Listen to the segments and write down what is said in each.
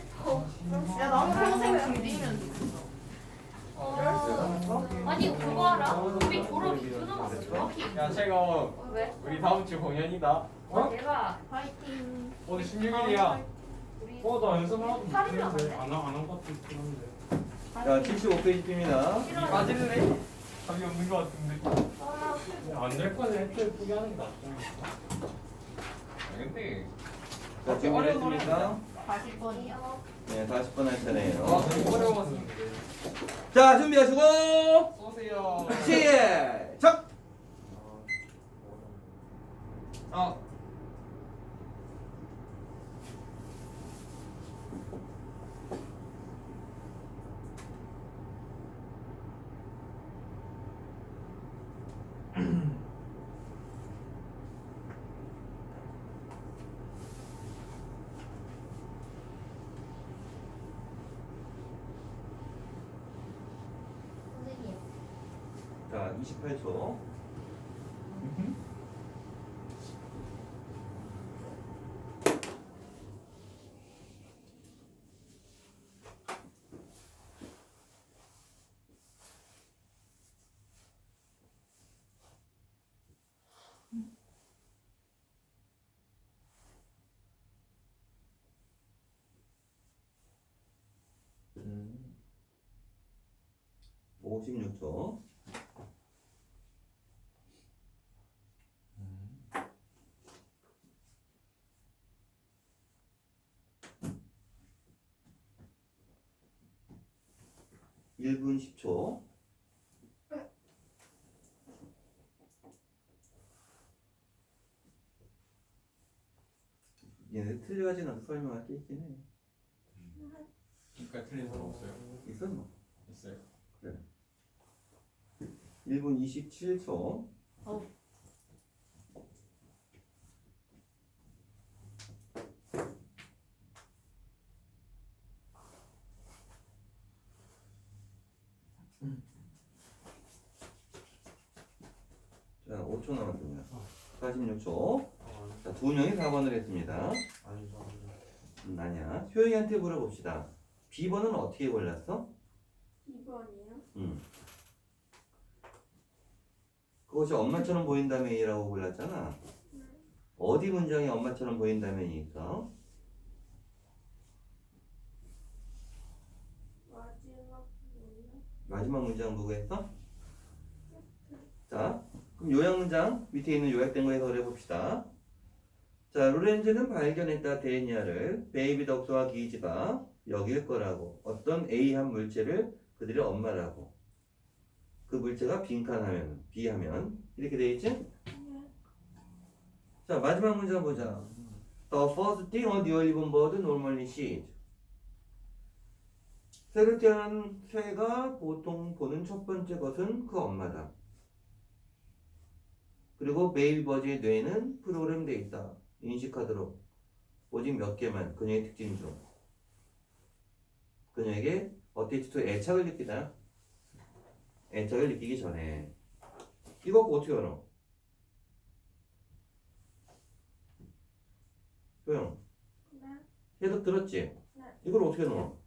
싶어. 야 나는 평생. 어, 아니 그거 알아? 우리 졸업 2주 남았어 정확히 야 최고 왜? 우리 다음 주 공연이다 어? 내가 파이팅. 오늘 16일이야 우리 어, 나 연습 하나도 못 팔이나 했는데 갔네. 안한 것도 있긴 한데 자 75페이지입니다 싫어요. 빠질래? 답이 없는 것 같은데 아, 안될 거는 애초에 포기하는 게 낫잖아 근데 자 준비됐습니까? 40번이야. 네 40번 할아 차례예요 어려웠어 자 준비하시고 쏘세요 시작! 아 선생님 자 28초 음. 56초 일분 10초. 얘네 틀려가진 않고 설명할 게 있긴 해. 그러니까 틀린 사람 없어요? 있어 뭐 있어요. 1분 27초. 자 5초 남았습니다 46초 자, 두 명이 4번을 했습니다 아니 저 음, 아니야 효영이한테 물어봅시다 B번은 어떻게 골랐어? 2번이요? 음. 그것이 엄마처럼 보인다면 A라고 골랐잖아. 어디 문장이 엄마처럼 보인다면이니까? 마지막 뭐요? 마지막 문장 보고 했어? 자, 그럼 요약 문장 밑에 있는 요약된 거 해석을 해봅시다. 자, 로렌즈는 발견했다 데니아를 베이비 덕스와 기지가 여길 거라고 어떤 A 한 물체를 그들의 엄마라고 그 물체가 빈칸하면 B하면 이렇게 돼 있지? 자, 마지막 문장 보자. The first thing a newborn bird normally sees. 새로 태어난 새가 보통 보는 첫 번째 것은 그 엄마다. 그리고 베이비 버즈의 뇌는 프로그램돼 있다. 인식하도록 오직 몇 개만 그녀의 특징 중. 그녀에게 어티스트 애착을 느끼다. 애착을 느끼기 전에 이거 어떻게 알아? 소영 네. 해석 들었지? 네. 이걸 어떻게 넣어?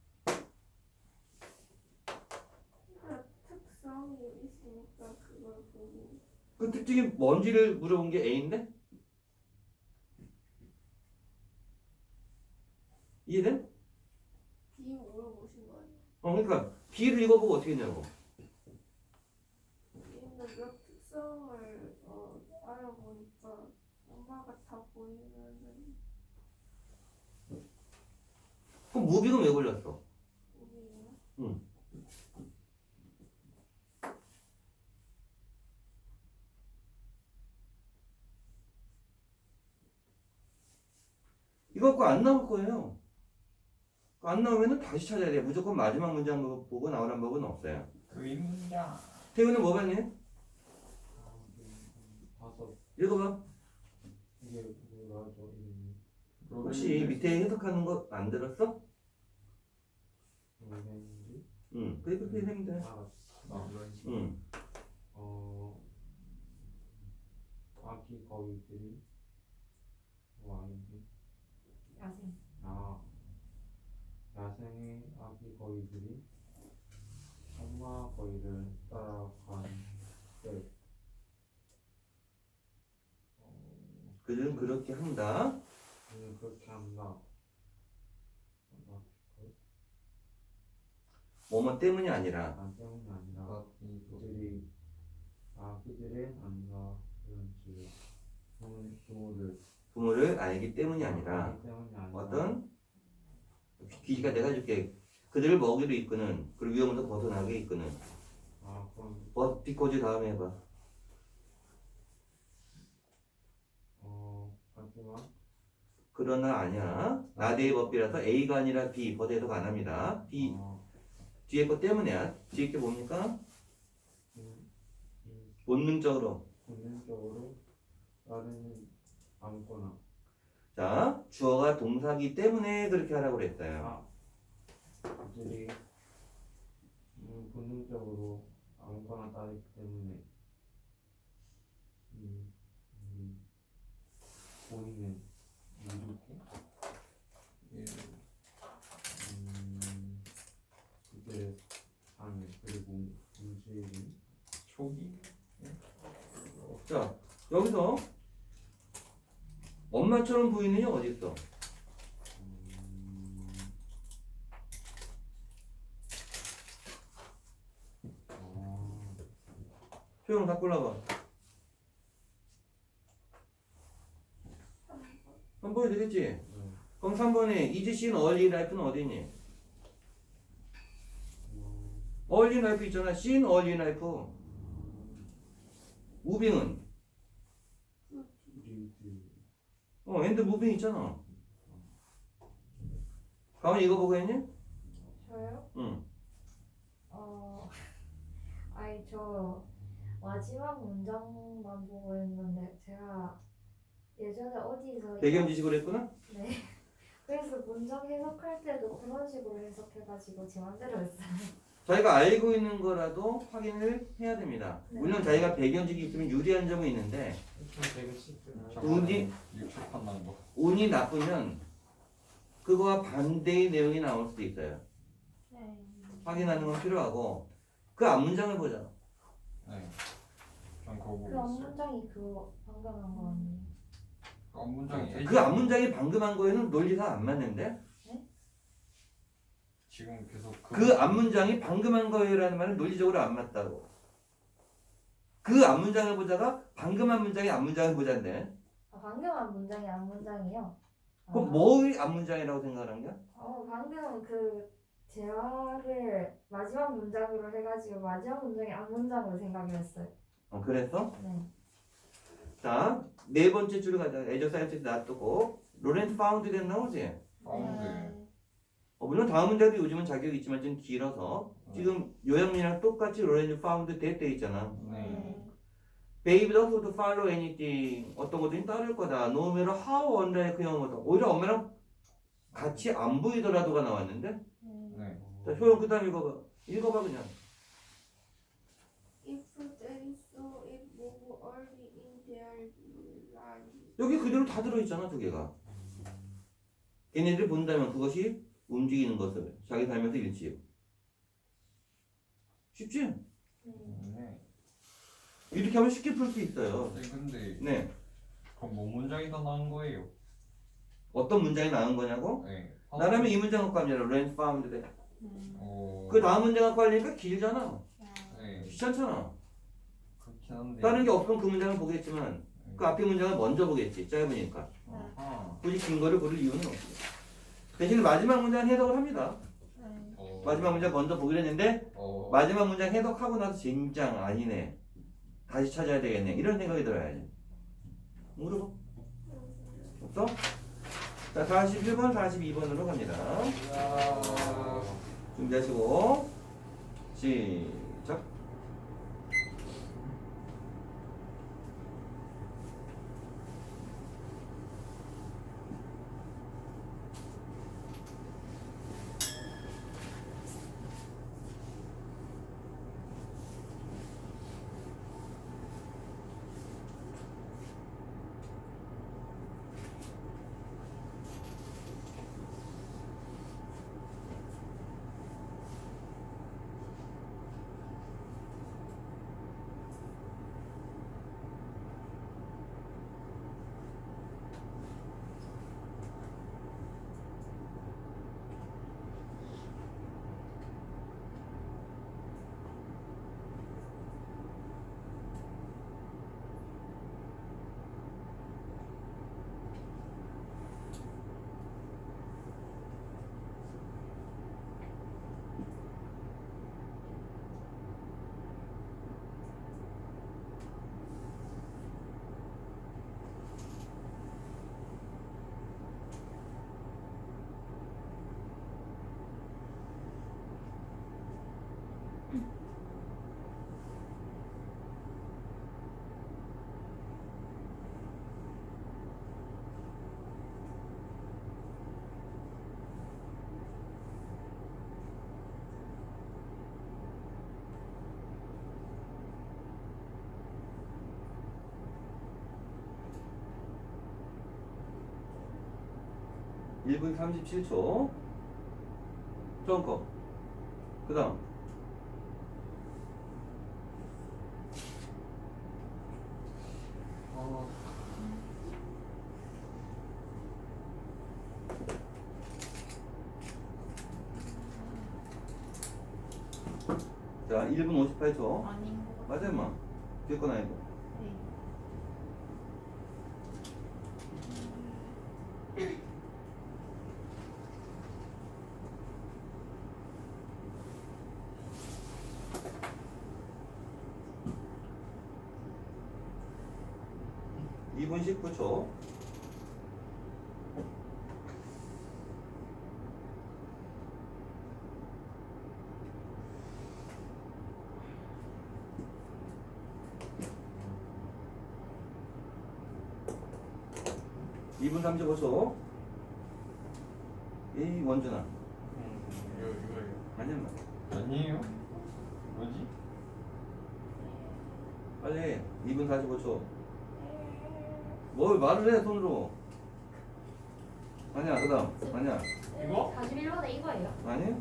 그 특성이 있으니까 그걸 보고 그 특징이 뭔지를 물어본 게 A인데? 이해돼? B 물어보신 거 아니에요? 어, 그러니까 B를 읽어보고 어떻게 했냐고. B는 몇 특성을 어, 알아보니까 엄마가 다 보이면은 그럼 무빙은 왜 걸렸어? 우리는 이거 갖고 안 나올 거예요. 안 나오면은 다시 찾아야 돼. 무조건 마지막 문장 보고 나오는 법은 없어요. 그 인문장 태우는 뭐 봤니? 다섯 읽어봐. 이게 뭐라죠 이 혹시 밑에 해석하는 거 안 들었어? 응. 그래, 그렇게 하면 돼. 아아 응. 어 아기 거위들이 뭐 아닌데 야생 아 야생의 아기 거위들이 엄마 거위를 따라간 때. 어, 그들은 그렇게 한다. 그는 그렇게 한다. 나 뭐뭐 때문이 아니라. 나 때문이 아니라 아, 이 그들이 아 그들의 안가 그런 줄 부모- 부모를 부모를 알기 때문이 아니라. 알기 때문이 아니라 어떤 귀지가 내가 줄게. 그들을 먹이로 이끄는 그리고 위험에서 벗어나게 이끄는 아 그럼 뭐 비코즈 다음에 해봐. 어 하지만 그러나 아니야. 나대의 법비라서 A가 아니라 B 버대해석 안 합니다. B 어, 뒤에 거 때문에야. 뒤에 게 뭡니까? 이, 이 본능적으로. 본능적으로 따르는 아무거나 자 주어가 동사기 때문에 그렇게 하라고 그랬어요. 아 그들이 음, 본능적으로 아무거나 따르기 때문에 음, 음, 본인은 이렇게 예. 음, 그들의 삶을 그리고 움직임 초기 자 여기서 엄마처럼 보이느냐 어디 있어? 음, 어, 표현 다 골라봐. 한 번에 되겠지? 네. 그럼 3번에 이지 씨는 얼리 라이프는 어디 있니? 어, 얼리 라이프 있잖아. 씬 얼리 라이프. 무빙은 리드 어 엔드 무빙 있잖아. 가만 이거 보고 했니? 저요? 응. 어, 아니 저 마지막 문장만 보고 있는데 제가 예전에 어디서 배경 지식으로 했구나? 네. 그래서 문장 해석할 때도 그런 식으로 해석해가지고 제 맘대로 했어요. 자기가 알고 있는 거라도 확인을 해야 됩니다. 네. 물론 자기가 배경지식이 있으면 유리한 점은 있는데. 운이 운이 나쁘면 그거와 반대의 내용이 나올 수도 있어요. 네. 확인하는 건 필요하고 그 앞 문장을 보자. 네. 전 그거 보고 그 있어요 앞문장이 그거 방금 한거 아니에요? 그 앞문장이 그 앞 문장이 방금 한 거에는 논리상 안 맞는데 지금 계속 그 앞문장이 방금 한 거예요라는 말은 논리적으로 안 맞다고. 그 앞문장을 보자가 방금 한 문장이 앞문장을 보자인데 아, 방금 한 문장이 앞 문장이요? 아, 그럼 뭐의 앞문장이라고 생각하는 거야? 어 방금 그 대화를 마지막 문장으로 해가지고 마지막 문장이 앞 문장으로 생각을 했어요. 어, 그랬어? 네. 자, 네 번째 줄을 가자. 에저 사이언스 놔두고 로렌트 파운드 된 나오지? 파운드 어, 물론 다음 문장도 요즘은 자격이 있지만 좀 길어서 지금 요양민이랑 똑같이 로렌트 파운드 됐돼 있잖아. 네 Baby does not follow anything. 어떤 것들이 따를 거다. No matter how unlike 형 뭐다. 오히려 엄마랑 같이 안 보이더라도가 나왔는데. 네. 네 자, 효영 그 다음 읽어봐. 읽어봐 그냥. If they saw it move early in their life. 여기 그대로 다 들어있잖아 두 개가. 걔네들이 본다면 그것이 움직이는 것을 자기 살면서 일치. 쉽지? 네. 네. 이렇게 하면 쉽게 풀 수 있어요. 네 근데 네. 그럼 뭐 문장이 더 나은 거예요? 어떤 문장이 나은 거냐고? 네 나라면 이 문장 갖고 하면 렌 파운드 돼. 어... 그 다음 문장 갖고 하려니까 길잖아. 네 귀찮잖아. 그렇긴 한데 다른 게 없으면 그 문장을 보겠지만 그 앞에 문장을 먼저 보겠지. 짧으니까. 아하. 굳이 긴 거를 고를 이유는 없어. 대신 마지막 문장 해석을 합니다. 어... 마지막 문장 먼저 보기로 했는데 어... 마지막 문장 해석하고 나서 진짜 아니네. 다시 찾아야 되겠네. 이런 생각이 들어야지. 물어봐. 없어? 자, 41번, 42번으로 갑니다. 야... 준비하시고 시작. 1분 37초. 처음 거. 그 다음. 어, 자, 1분 58초. 아닌 것 같아. 맞아요, 뭐. 뒤에 건 아니고. 네. 이분 19초. 이분 35초. 이 원준아. 음, 이거 이거예요. 아니야, 마. 아니에요? 뭐지? 빨리 해. 2분 45초. 뭘 말을 해, 손으로. 아니야, 그 다음. 아니야. 이거? 41번에 이거예요? 아니?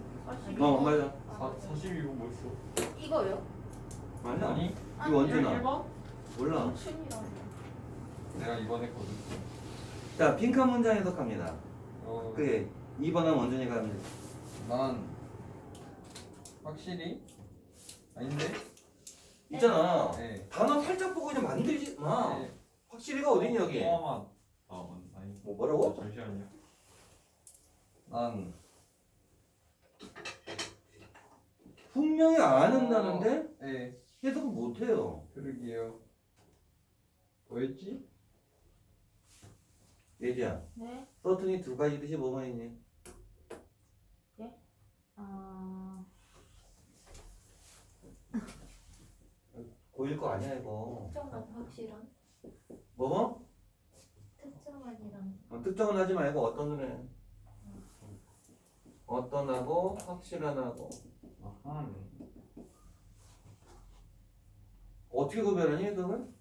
어, 맞아. 사, 42고 뭐 있어? 이거요? 아니야. 아니? 이 원준아. 1번? 몰라. 내가 이번 했거든. 자, 빈칸 문장 해석합니다. 어, 그게 2번은 원준이가 합니다. 난 확실히 아닌데? 있잖아. 네. 단어 살짝 보고 그냥 만들지 마. 네. 확실히가 어딨니, 여기? 포함한. 아, 원- 아니. 뭐, 뭐라고? 잠시만요. 난 분명히 안 한다는데 네. 해석을 못해요. 그러게요. 뭐였지? 예지야, 네. 서튼이 두 가지 뜻이 뭐가 있니? 아. 고일 거 아니야, 이거. 특정한 확실한? 뭐 뭐? 특정한이랑 어, 특정은 하지 말고 어떤 노래? 어떤 하고 확실한 하고 아하. 어떻게 구별하니 해석을?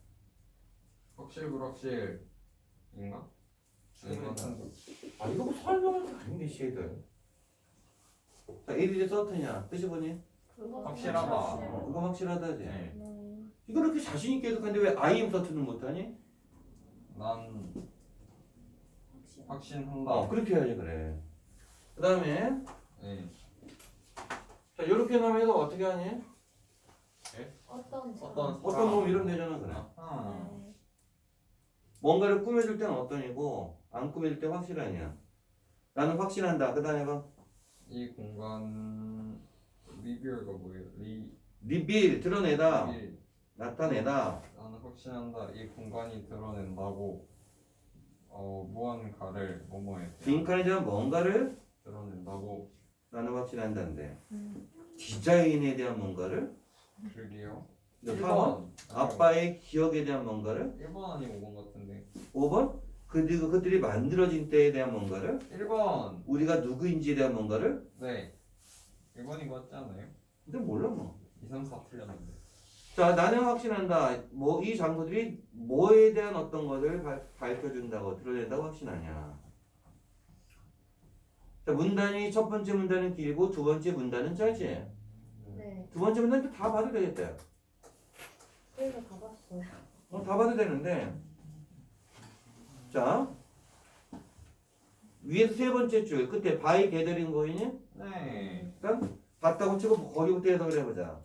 확실 불확실인가? 같은데. 아 이거 뭐 설명할 게 아닌데 시애들 자 이리 서튼이야 뜻이 뭐니? 그거 확실하다. 어, 그거 확실하다지 네. 네. 이거 이렇게 자신있게 해석하는데 왜 아이엠 서튼은 못하니? 난 확실. 확신한다. 어 그렇게 해야지 그래 그 다음에 네. 자 요렇게 나면 해석 어떻게 하니? 어떤 점? 어떤 어떤 놈 이러면 되잖아 그래 아하. 네. 뭔가를 꾸며줄 때는 어떤 이고 안 꾸며줄 때 확실하냐 나는 확신한다 그 다음에 봐 이 공간 리뷰가 뭐예요? 리 리빌 드러내다 리뷰. 나타내다 나는 확신한다. 이 공간이 드러낸다고 어 무언가를 뭐뭐에 빈칸에 대한 뭔가를 드러낸다고 나는 확신한다는데 음. 디자인에 대한 뭔가를 그러게요. 이제 4번 아빠의 기억에 대한 뭔가를 1번 아니고 5번 같은데 5번 그들이, 그들이 만들어진 때에 대한 뭔가를 1번 우리가 누구인지에 대한 뭔가를 네 1번인 거 같지 않아요? 근데 몰라 뭐. 2, 3, 4 틀렸는데 자 나는 확신한다. 뭐 이 장소들이 뭐에 대한 어떤 것을 발, 밝혀준다고 드러낸다고 확신하냐. 자 문단이 첫 번째 문단은 길고 두 번째 문단은 짧지. 네. 두 번째 문단도 다 봐도 되겠다. 그래서 가봤어요. 어, 다 봐도 되는데 자 위에서 세 번째 줄 끝에 바이 게더링 보이니? 네 일단 봤다고 치고 거기부터 해석을 해보자.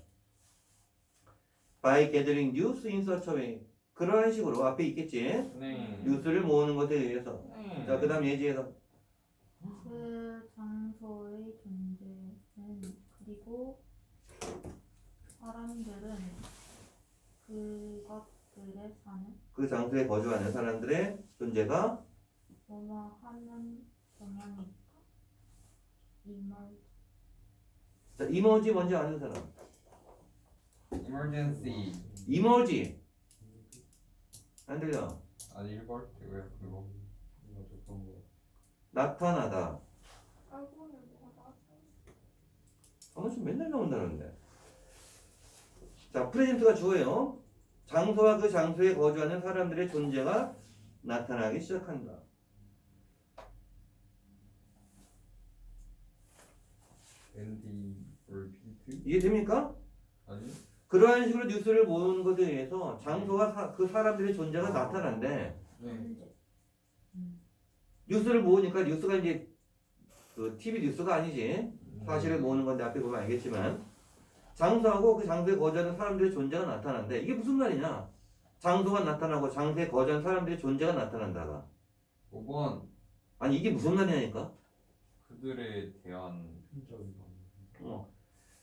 By gathering news in such a way. 그러한 식으로 앞에 있겠지. 네. 뉴스를 모으는 것에 의해서. 네. 자, 그 다음 예지에서. 그 장소의 존재는 그리고 사람들은 그것들에 사는 그 장소에 거주하는 사람들의 존재가 변화하는 경향이 있다. 이말 자, 이머지 뭔지 아는 사람. emergency 이머지. 안 들려. 아니 1번 그거야 그거 맞아 그런 거 나타나다. 알고는 뭐가 나왔어? 아무튼 맨날 나온다는데. 자, 프레젠트가 주어요. 장소와 그 장소에 거주하는 사람들의 존재가 나타나기 시작한다. 볼피트 이해 됩니까? 아니 그러한 식으로 뉴스를 모으는 것에 의해서 장소와 사- 그 사람들의 존재가 나타난대. 네 뉴스를 모으니까 뉴스가 이제 그 TV 뉴스가 아니지. 사실을 모으는 건데 앞에 보면 알겠지만 장소하고 그 장소에 거주하는 사람들의 존재가 나타난대. 이게 무슨 말이냐? 장소가 나타나고 장소에 거주하는 사람들의 존재가 나타난다가. 5번 아니 이게 무슨 말이냐니까? 그들에 대한 어.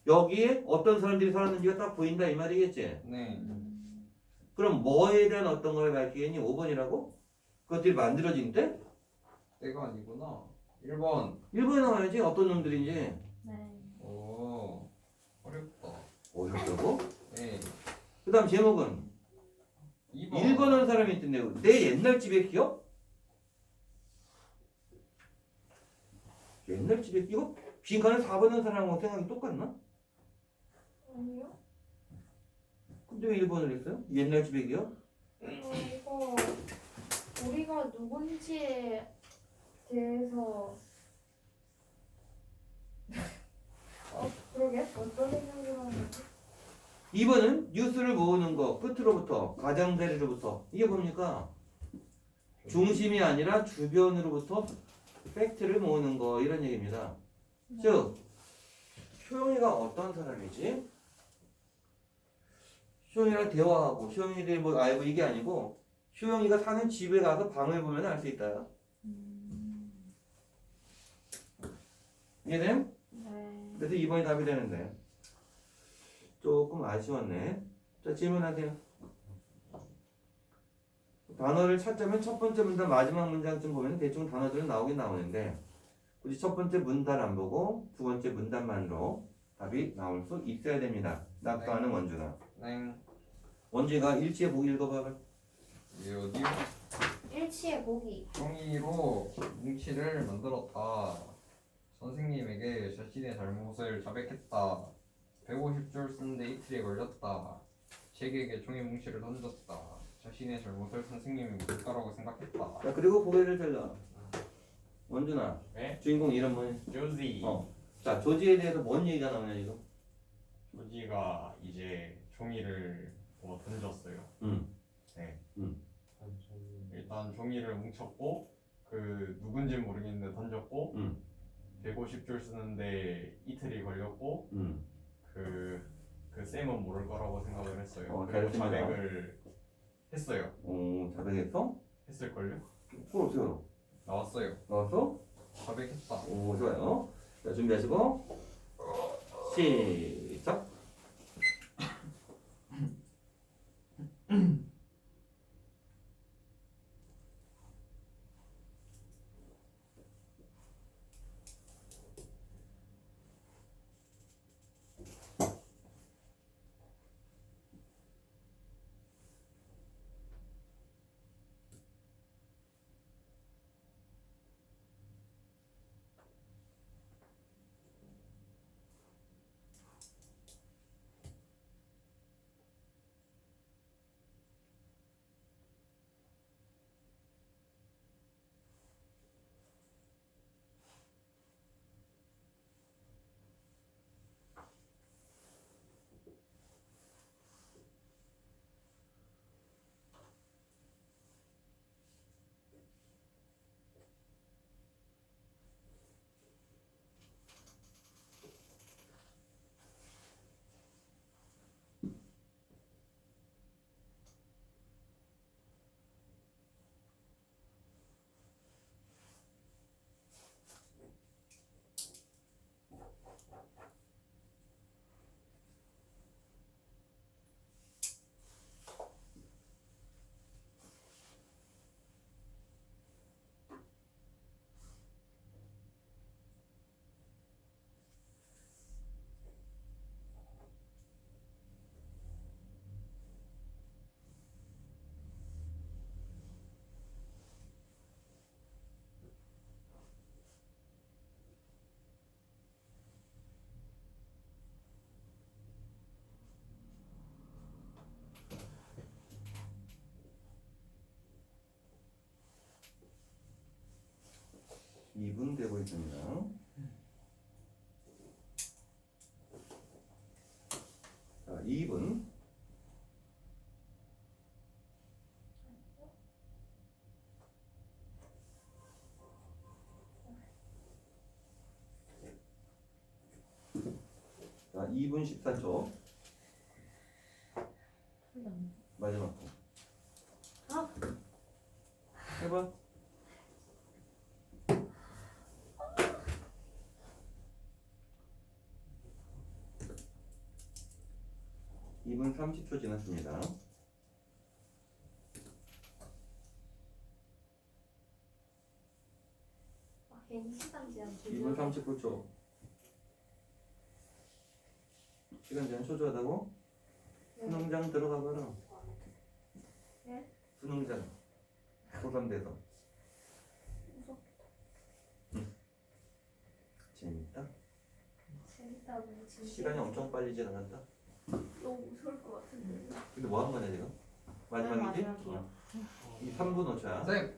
여기에 어떤 사람들이 살았는지가 딱 보인다 이 말이겠지. 네 그럼 뭐에 대한 어떤 걸 밝히겠니? 5번이라고? 그것들이 만들어진 때? 때가 아니구나 1번 1번에 나와야지 어떤 놈들인지. 네. 오 어렵다 어렵다고? 네 그 다음 제목은 2번 1번 한 사람이 있던데 내 옛날 집에 기억? 옛날 집에 기억? 빈칸에 4번 한 사람하고 생각이 똑같나? 아니요. 근데 왜 1번을 했어요? 옛날 집에 기억? 어, 이거 우리가 누군지에 대해서 어 그러게 어떤 생각을 하는 거지? 2번은 뉴스를 모으는 거 끝으로부터 가장자리로부터 이게 뭡니까? 중심이 아니라 주변으로부터 팩트를 모으는 거 이런 얘기입니다. 즉 효영이가 어떤 사람이지? 효영이랑 대화하고 효영이를 뭐 알고 이게 아니고 효영이가 사는 집에 가서 방을 보면 알 수 있다. 이해됨? 네. 그래서 2번이 답이 되는데 조금 아쉬웠네. 자 질문하세요. 단어를 찾자면 첫 번째 문단 마지막 문장쯤 보면 대충 단어들은 나오긴 나오는데 굳이 첫 번째 문단 안 보고 두 번째 문단만으로 답이 나올 수 있어야 됩니다. 낙서하는 원주가. 네 원주가 일치에 보기 읽어봐. 이게 어디요? 일치의 보기. 종이로 뭉치를 만들었다. 선생님에게 자신의 잘못을 자백했다. 150줄 쓰는데 이틀이 걸렸다. 책에게 종이 뭉치를 던졌다. 자신의 잘못을 선생님이 뭘까라고 생각했다. 자 그리고 고개를 들러. 원준아. 네? 주인공 이름 뭐니? 조지 어. 자 조지에 대해서 뭔 얘기가 나오냐 지금? 조지가 이제 종이를 뭐 던졌어요 응. 단점이 일단 종이를 뭉쳤고 그 누군지는 모르겠는데 던졌고 응. 150줄 쓰는데 이틀이 걸렸고 응. 그, 그 쌤은 모를 거라고 생각을 했어요 어, 그리고 잘했습니다. 자백을 했어요 오 자백했어? 했을걸요? 그걸 어떻게 알아? 나왔어요. 나왔어? 자백했다. 오 좋아요. 자 준비하시고 시작. 이분되고 있습니다. 자, 2분. 자, 2분 14초. 마지막 거. 해봐. 아. 30초 지났습니다. 아, 괜히 시간 제한 2분 39초. 시간 제한 초조하다고? 수능장 들어가 봐라. 네? 수능장. 고3돼서. 응. 재밌다. 재밌다고 시간이 엄청 빨리 지나간다. 너무 무서울 것 같은데. 근데 뭐 하는 거냐 지금? 마지막이지? 마지막이요. 어. 이 3분 5초야. 쌤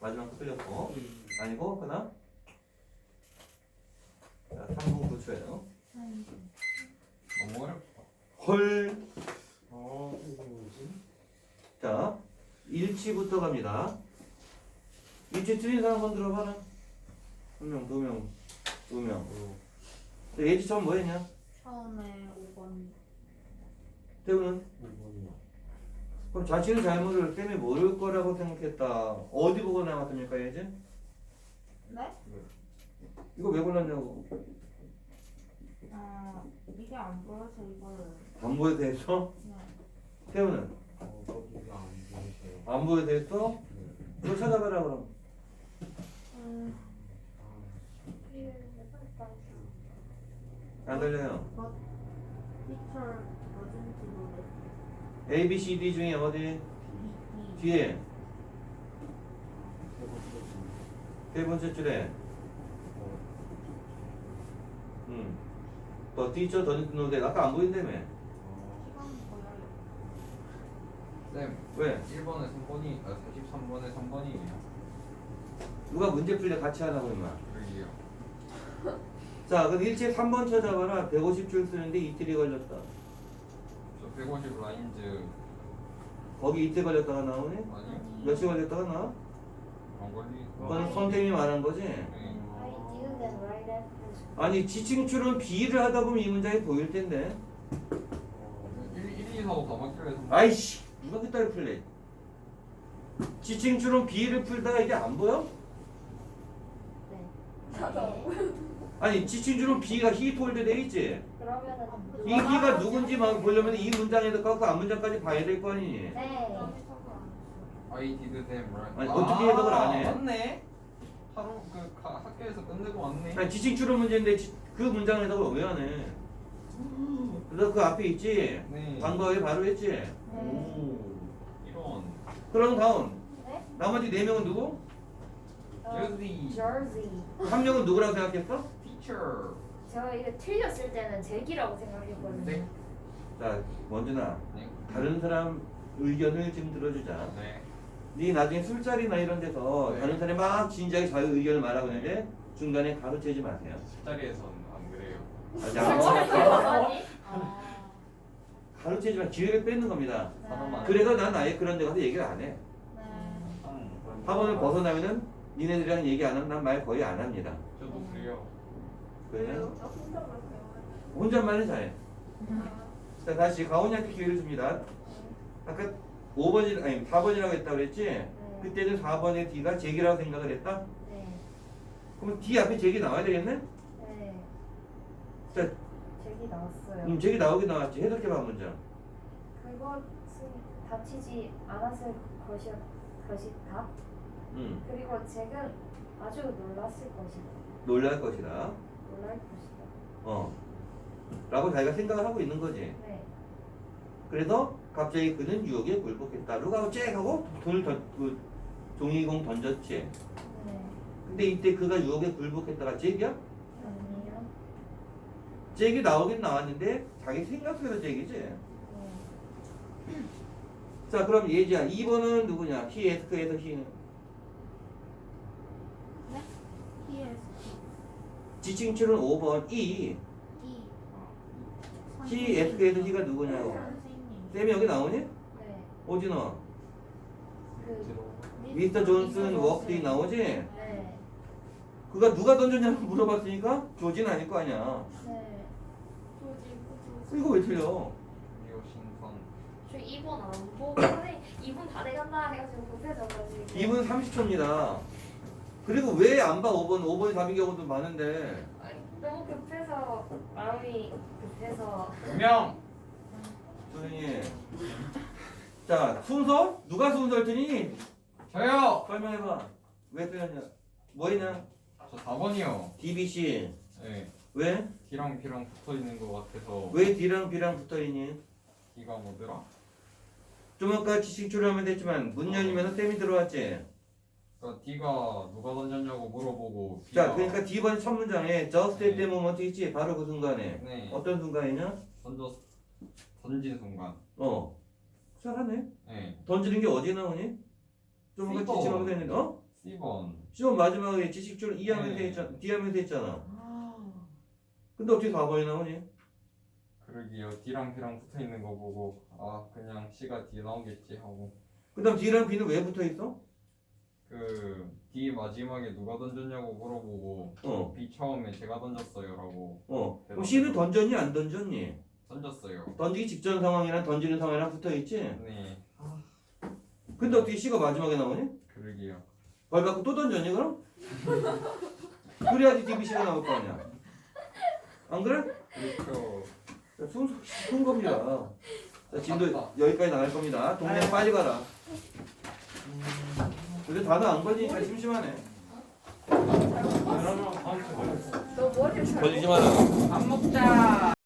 마지막 거 틀렸고. 아니고 하나. 자, 3분 9초예요. 너무 어렵다 헐. 어 이거 뭐지? 자, 일치부터 갑니다. 일치 틀린 사람 손 들어봐라. 한 명, 두 명, 두 명. 자, 예지 처음 뭐 했냐? 처음에 5번 태우는? 5번이요. 그럼 자신의 잘못을 쌤이 모를 거라고 생각했다. 어디 보고 나왔습니까, 예지? 네? 이거 왜 골랐냐고. 아 이게 안 보여서 이거를 안 보여도 했어? 네. 태우는? 어 거기가 안 보이세요. 안 보여도 했어? 네. 그거 찾아봐라, 그럼. 음, 아, 안 들려요. A, B, C, D 중에 어디? 이 뒤에. 세 번째 줄에. 어, 음. 더 뒤쳐 더 노래 아까 안 보인다며. 어, 시간 보여요 쌤 왜? 1번에 3번이 아 43번에 3번이에요 누가 문제 풀려 같이 하라고 임마. 그러게요 자, 그럼 일체 3번 찾아봐라. 150줄 쓰는데 이틀이 걸렸다. 저 150 라인즈 거기 이틀 걸렸다가 나오네? 아니 며칠 걸렸다가 나와? 안 걸리 그건 선생님이 말한 거지? 네. I didn't get right after school. 아니, 지칭줄은 B를 하다 보면 이 문장이 보일 텐데. 어, 1, 1, 2, 4, 5다 막힐래 아이씨, 누가 그따위 풀래? 지칭줄은 B를 풀다가 이게 안 보여? 네. 아니, 지칭줄은 B가 히톨드 돼 있지? 그러면은 이 B가 누군지 막 보려면 이 문장에도 갖고 앞 문장까지 봐야 될 거 아니니? 네. I did them right 아니, 어떻게 해석을 안 해? 맞네 하루 그 가, 학교에서 끝내고 왔네 아니, 지칭줄은 문제인데 지- 그 문장 해석을 왜 안 해? 그래서 그 앞에 있지? 네 방과후에 바로 했지? 네. 오 이런 그럼 다음 네? 나머지 네 명은 누구? 어, 주디 Jersey. 한 명은 누구라고 생각했어? Teacher 제가 이거 틀렸을 때는 잭이라고 생각했거든요. 네. 자 원준아 네. 다른 사람 의견을 지금 들어주자 네 네 나중에 술자리나 이런 데서 네. 다른 사람이 막 진지하게 자기 의견을 말하고 있는데 중간에 가로채지 마세요 술자리에서는 안 그래요. 아, 자, 아니? 아 가로채지 마 기회를 뺏는 겁니다 하나만 그래서 난 아예 그런 데 가서 얘기를 안 해 네. 음, 학원을 벗어나면은 니네들이랑 얘기 안 하면 난 말 거의 안 합니다 저도 그래요. 그렇게요. 혼잣말은 잘해 자 다시 가온이 한테 기회를 줍니다 아까 5번이 아니 4번이라고 했다 그랬지? 네. 그때는 4번의 D가 잭이라고 생각을 했다? 네. 그럼 D 앞에 잭이 나와야 되겠네? 네. 자, 잭이 나왔어요. 음, 잭이 나오긴 나왔지. 해석해봐, 먼저. 그것은 다치지 않았을 것이 것이다. 음, 그리고 잭은 아주 놀랐을 것이다. 놀랄 것이다. 놀랄 것이다. 어. 라고 자기가 생각을 하고 있는 거지. 네. 그래서 갑자기 그는 유혹에 굴복했다. 누가 잭 하고 돈을 던, 그 종이공 던졌지. 네. 근데 이때 그가 유혹에 굴복했다가 잭이야? 아니요. 잭이 나오긴 나왔는데 자기 생각 속에서 잭이지. 네. 자, 그럼 예지야. 2번은 누구냐? 히, 에스크에서 히는. EST 지칭출은 5번 E. E C, S에서 C가 누구냐고. 선생님. 쌤이 여기 나오니? 네. 나와? 그 미스터 존슨 워크디 나오지? 네. 그가 누가 던졌냐고 물어봤으니까 조진 아닐 거 아니야. 네. 이거 왜 틀려? 신선. 저 2번 안 보고 선생님 2분 다 돼간다 해가지고 급해져가지고 2분 30초입니다. 그리고 왜 안 봐? 5번, 5번이 답인 경우도 많은데. 아니, 너무 급해서 마음이 급해서 분명. 선생님. 자, 순서? 누가 순서를 트니? 저요. 설명해봐. 왜 틀렸냐? 뭐 했냐? 저 4번이요. DBC. 네. 왜? D랑 B랑 붙어 있는 것 같아서. 왜 D랑 B랑 붙어 있니? D가 뭐더라? 좀 아까 지식 출하면 됐지만 문 열리면서 쌤이 들어왔지. 그러니까 D가 누가 던졌냐고 물어보고. 자, B가 그러니까 D번 첫 문장에 just at 네. the moment 있지? 바로 그 순간에. 네. 어떤 순간이냐? 던졌 던진 순간. 어. 잘하네. 네. 던지는 게 어디 나오니? 좀 아까 C번. 지칭하면서 했는데, 어? C번. 시험 마지막에 지식줄 E 하면서 네. 했잖아. D 하면서 했잖아. 근데 어떻게 4번이 나오니? 그러기요. D랑 B랑 붙어 있는 거 보고 아 그냥 C가 D 나오겠지 하고 그 다음 D랑 B는 왜 붙어 있어? 그 D 마지막에 누가 던졌냐고 물어보고 어. B 처음에 제가 던졌어요라고 어. 그럼 C는 던졌니? 안 던졌니? 던졌어요. 던지기 직전 상황이랑 던지는 상황이랑 붙어 있지? 네. 근데 어떻게 C가 마지막에 나오니? 그러기요. 벌 받고 또 던졌니 그럼? 그래야지 DBC가 나올 거 아니야. 안 그래? 그렇죠. 자, 순서 쉬운 겁니다. 자, 진도 여기까지 나갈 겁니다. 동네 빨리 가라. 근데 단어 안 걸리니까 심심하네. 너 머리를 잘 걸리지 마라. 밥 먹자.